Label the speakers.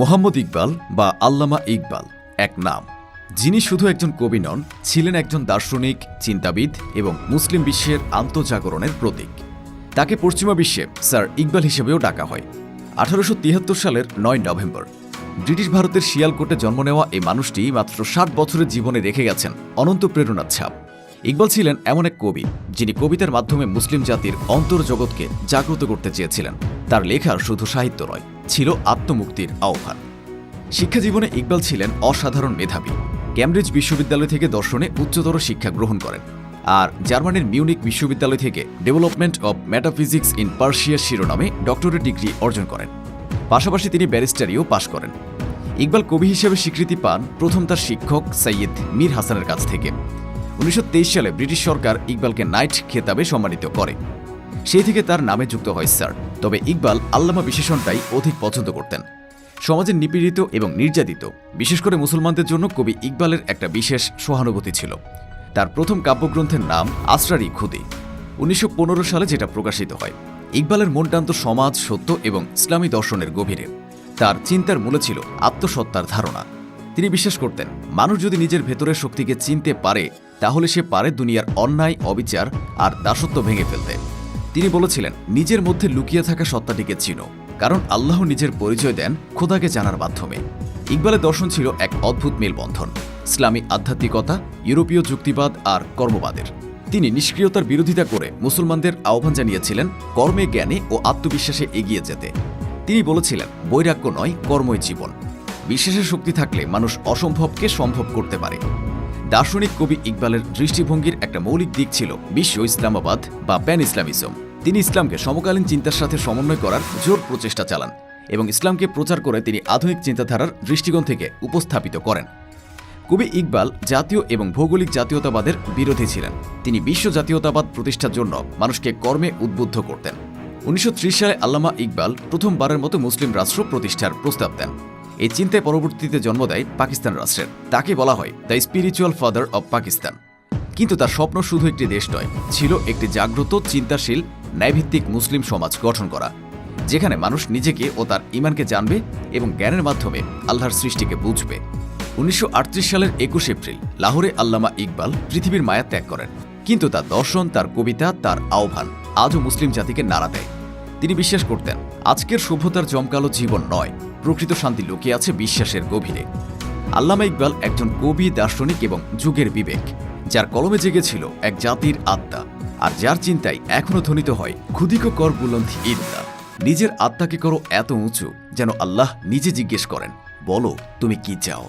Speaker 1: মোহাম্মদ ইকবাল বা আল্লামা ইকবাল, এক নাম। যিনি শুধু একজন কবি নন, ছিলেন একজন দার্শনিক, চিন্তাবিদ এবং মুসলিম বিশ্বের আন্তঃজাগরণের প্রতীক। তাকে পশ্চিমা বিশ্বে স্যার ইকবাল হিসেবেও ডাকা হয়। আঠারোশো তিয়াত্তর সালের নয় নভেম্বর, ব্রিটিশ ভারতের শিয়ালকোটে জন্ম নেওয়া এই মানুষটি মাত্র ষাট বছরের জীবনে রেখে গেছেন অনন্ত প্রেরণার ছাপ। ইকবাল ছিলেন এমন এক কবি, যিনি কবিতার মাধ্যমে মুসলিম জাতির অন্তর্জগৎকে জাগ্রত করতে চেয়েছিলেন। তার লেখার শুধু সাহিত্য নয় ছিল আত্মমুক্তির আহ্বান। শিক্ষা জীবনে ইকবাল ছিলেন অসাধারণ মেধাবী। ক্যামব্রিজ বিশ্ববিদ্যালয় থেকে দর্শনে উচ্চতর শিক্ষা গ্রহণ করেন আর জার্মানির মিউনিক বিশ্ববিদ্যালয় থেকে development of metaphysics in Persia শিরোনামে ডক্টরেট ডিগ্রি অর্জন করেন। পাশাপাশি তিনি ব্যারিস্টারিও পাশ করেন। ইকবাল কবি হিসেবে স্বীকৃতি পান প্রথম তার শিক্ষক সৈয়দ মীর হাসানের কাছ থেকে। উনিশশো তেইশ সালে ব্রিটিশ সরকার ইকবালকে নাইট খেতাবে সম্মানিত করে। সেই থেকে তার নামে যুক্ত হয় স্যার। তবে ইকবাল আল্লামা বিশেষণটাই অধিক পছন্দ করতেন। সমাজের নিপীড়িত এবং নির্যাতিত, বিশেষ করে মুসলমানদের জন্য কবি ইকবালের একটা বিশেষ সহানুভূতি ছিল। তার প্রথম কাব্যগ্রন্থের নাম আসরারি খুদি। উনিশশো পনেরো সালে যেটা প্রকাশিত হয়, ইকবালের মন টানত সমাজ, সত্য এবং ইসলামী দর্শনের গভীরে। তার চিন্তার মূলে ছিল আত্মসত্তার ধারণা। তিনি বিশ্বাস করতেন, মানুষ যদি নিজের ভেতরের শক্তিকে চিনতে পারে, তাহলে সে পারে দুনিয়ার অন্যায়, অবিচার আর দাসত্ব ভেঙে ফেলতে। তিনি বলেছিলেন, নিজের মধ্যে লুকিয়ে থাকা সত্তাটিকে চিনো, কারণ আল্লাহ নিজের পরিচয় দেন খোদাকে জানার মাধ্যমে। ইকবালের দর্শন ছিল এক অদ্ভুত মেলবন্ধন, ইসলামী আধ্যাত্মিকতা, ইউরোপীয় যুক্তিবাদ আর কর্মবাদের। তিনি নিষ্ক্রিয়তার বিরোধিতা করে মুসলমানদের আহ্বান জানিয়েছিলেন, কর্মে জ্ঞানে ও আত্মবিশ্বাসে এগিয়ে যেতে। তিনি বলেছিলেন, বৈরাগ্য নয়, কর্মই জীবন। বিশ্বাসের শক্তি থাকলে মানুষ অসম্ভবকে সম্ভব করতে পারে। দার্শনিক কবি ইকবালের দৃষ্টিভঙ্গির একটা মৌলিক দিক ছিল বিশ্ব ইসলামাবাদ বা প্যান ইসলামিজম। তিনি ইসলামকে সমকালীন চিন্তার সাথে সমন্বয় করার জোর প্রচেষ্টা চালান এবং ইসলামকে প্রচার করে তিনি আধুনিক চিন্তাধারার দৃষ্টিকোণ থেকে উপস্থাপিত করেন। কবি ইকবাল জাতীয় এবং ভৌগোলিক জাতীয়তাবাদের বিরোধী ছিলেন। তিনি বিশ্ব জাতীয়তাবাদ প্রতিষ্ঠার জন্য মানুষকে কর্মে উদ্বুদ্ধ করতেন। উনিশশো ত্রিশ সালে আল্লামা ইকবাল প্রথমবারের মতো মুসলিম রাষ্ট্র প্রতিষ্ঠার প্রস্তাব দেন। এই চিন্তায় পরবর্তীতে জন্ম দেয় পাকিস্তান রাষ্ট্রের। তাকে বলা হয় the spiritual father of Pakistan কিন্তু তার স্বপ্ন শুধু একটি দেশ নয়, ছিল একটি জাগ্রত, চিন্তাশীল, ন্যায়ভিত্তিক মুসলিম সমাজ গঠন করা, যেখানে মানুষ নিজেকে ও তার ইমানকে জানবে এবং জ্ঞানের মাধ্যমে আল্লাহর সৃষ্টিকে বুঝবে। উনিশশো আটত্রিশ সালের একুশ এপ্রিল, লাহোরে আল্লামা ইকবাল পৃথিবীর মায়া ত্যাগ করেন। কিন্তু তার দর্শন, তার কবিতা, তার আহ্বান আজও মুসলিম জাতিকে নাড়া দেয়। তিনি বিশ্বাস করতেন, আজকের সভ্যতার জমকালো জীবন নয় প্রকৃত শান্তি লুকিয়ে আছে বিশ্বাসের গভীরে। আল্লামা ইকবাল একজন কবি, দার্শনিক এবং যুগের বিবেক, যার কলমে জেগেছিল এক জাতির আত্মা, আর যার চিন্তায় এখনও ধ্বনিত হয়, ক্ষুদিক কর বুলন্থি ইদ্দা নিজের আত্মাকে করো এত উঁচু যেন আল্লাহ নিজে জিজ্ঞেস করেন, বলো, তুমি কি চাও?